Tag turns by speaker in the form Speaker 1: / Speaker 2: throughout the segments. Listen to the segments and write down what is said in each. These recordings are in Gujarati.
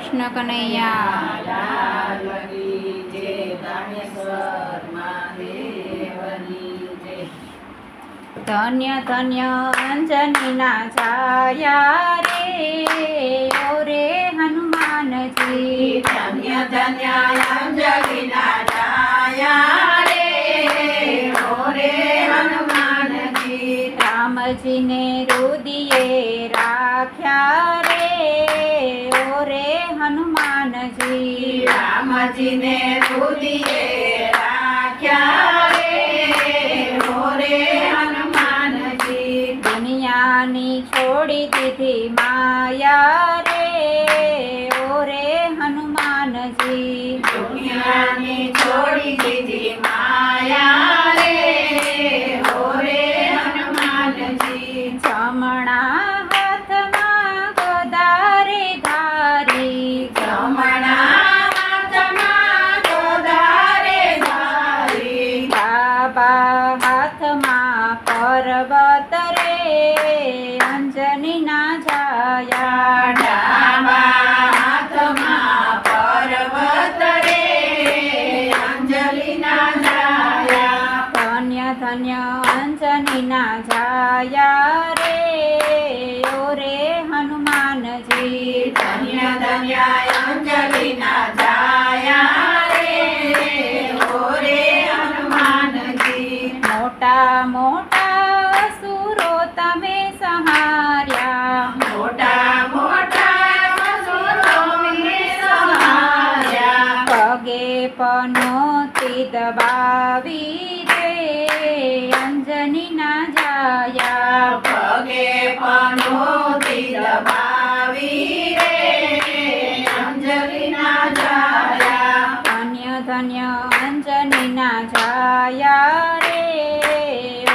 Speaker 1: કૃષ્ણ કનૈયા. ધન્ય ધન્ય અંજનીના છાયા રે ઓ રે હનુમાનજી.
Speaker 2: ધન્ય ધન્ય અંજલિના છાયા રે ઓ રે હનુમાનજી.
Speaker 1: રામજીને રુદિયે રાખ્યા રે ઓ રે હનુમાનજી
Speaker 2: રામજીને રુદિએ રાખ્યા રે. મોરે હનુમાનજી
Speaker 1: દુનિયાની છોડી દીધી માયા રે. ઓરે હનુમાનજી
Speaker 2: દુનિયાની છોડી દીધી માયા રે ઓ રે હનુમાનજી
Speaker 1: જમણા હાથમાં ગદારે ધારી
Speaker 2: જમણા હાથમાં ગોદારે ધારી
Speaker 1: ડાબા હાથમાં પર્વત રે અંજનીના છાયા
Speaker 2: ડાબા હાથમાં પર્વત રે અંજલિના જાયા
Speaker 1: ધન્ય અંજનીના છાયા રે ઓ રે હનુમાનજી
Speaker 2: ધન્ય ધન્ય અંજલિના જાયા
Speaker 1: દબાવી અંજની ના જાયા.
Speaker 2: પગે પનોતી દબાવી રે ના જાયા.
Speaker 1: ધન્ય ધન્ય અંજનીના જાયા રે.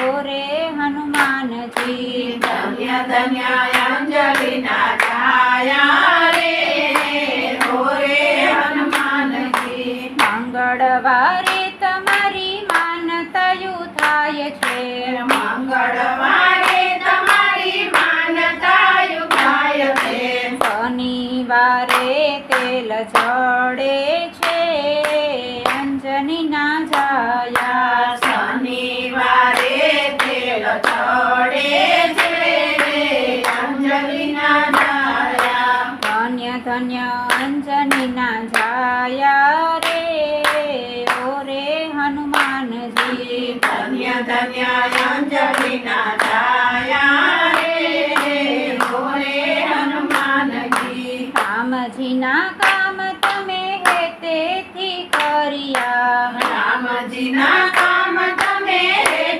Speaker 1: ઓ રે હનુમાનજી.
Speaker 2: ધન્ય ધન્ય અંજલિના જાયા રે. ઓ રે હનુમાનજી.
Speaker 1: મંગળવારે તમારી માનતાયું થાય છે
Speaker 2: મંગળવારે તમારી માનતાયુ થાય છે
Speaker 1: શનિવારે તેલ છે અંજની ના જાયા
Speaker 2: શનિવારે તેલ ચડે છે અંજલિના જાયા.
Speaker 1: ધન્ય ધન્ય અંજનીના જાયા રે ઓ રે હનુમાનજી.
Speaker 2: ધન્ય ધન્ય અંજની જાયા રે ઓ રે હનુમાનજી
Speaker 1: રામજીના કામ તમે હેતેથી કર્યા
Speaker 2: રામજીના કામ તમે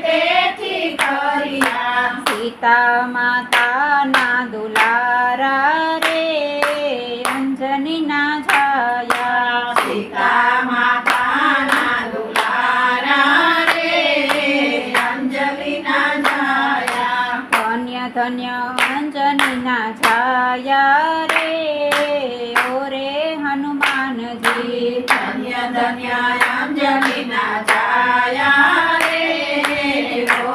Speaker 2: તેથી કર્યા
Speaker 1: સીતા માતાના દુલારા રે અંજનીના છાયા
Speaker 2: સીતા માતાના દુલારા રે અંજલિના જાયા
Speaker 1: ધન્ય ધન્ય અંજનીના છાયા
Speaker 2: ધન્ય ધન્ય રે ઓ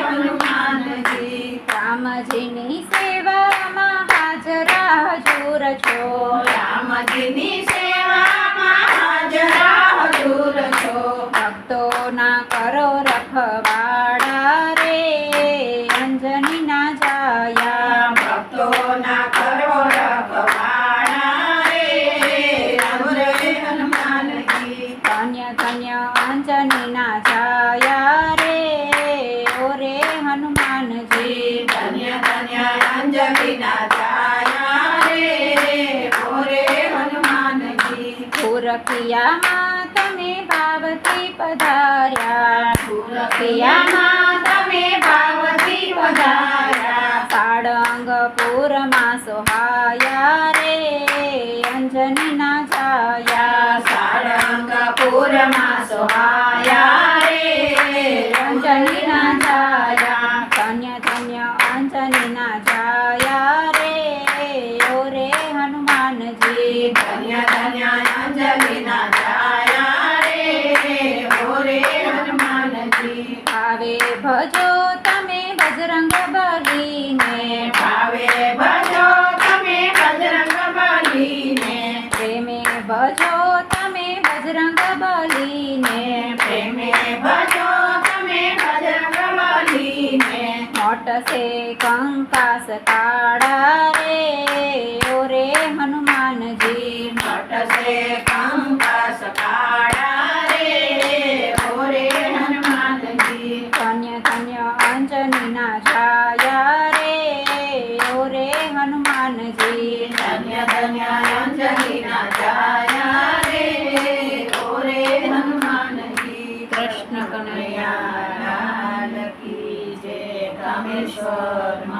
Speaker 2: હનુમાનજી
Speaker 1: રામજીની સેવામાં હાજરા હજુર છો
Speaker 2: રામજીની હનુમાનજી
Speaker 1: પુરખિયામાં તમે ભાવથી પધાર્યા
Speaker 2: સુરખિયામાં તમે ભાવથી વધાર્યા
Speaker 1: સાળંગપુરમાં સોહાયા રે અંજનીના છાયા
Speaker 2: સાળંગપુરમાં સોહાયા भजो
Speaker 1: तमे बजरंग बली ने प्रेमे भजो तमे बजरंग बली ने
Speaker 2: मोट से कंकास काड़ा रे ओ रे
Speaker 1: हनुमान जी मोट से कंकास
Speaker 2: काड़ा रे ओ रे हनुमान जी कन्या कन्या अंजनी
Speaker 1: ना छाया कन्हैया लाल की जय कामेश्वर
Speaker 2: म।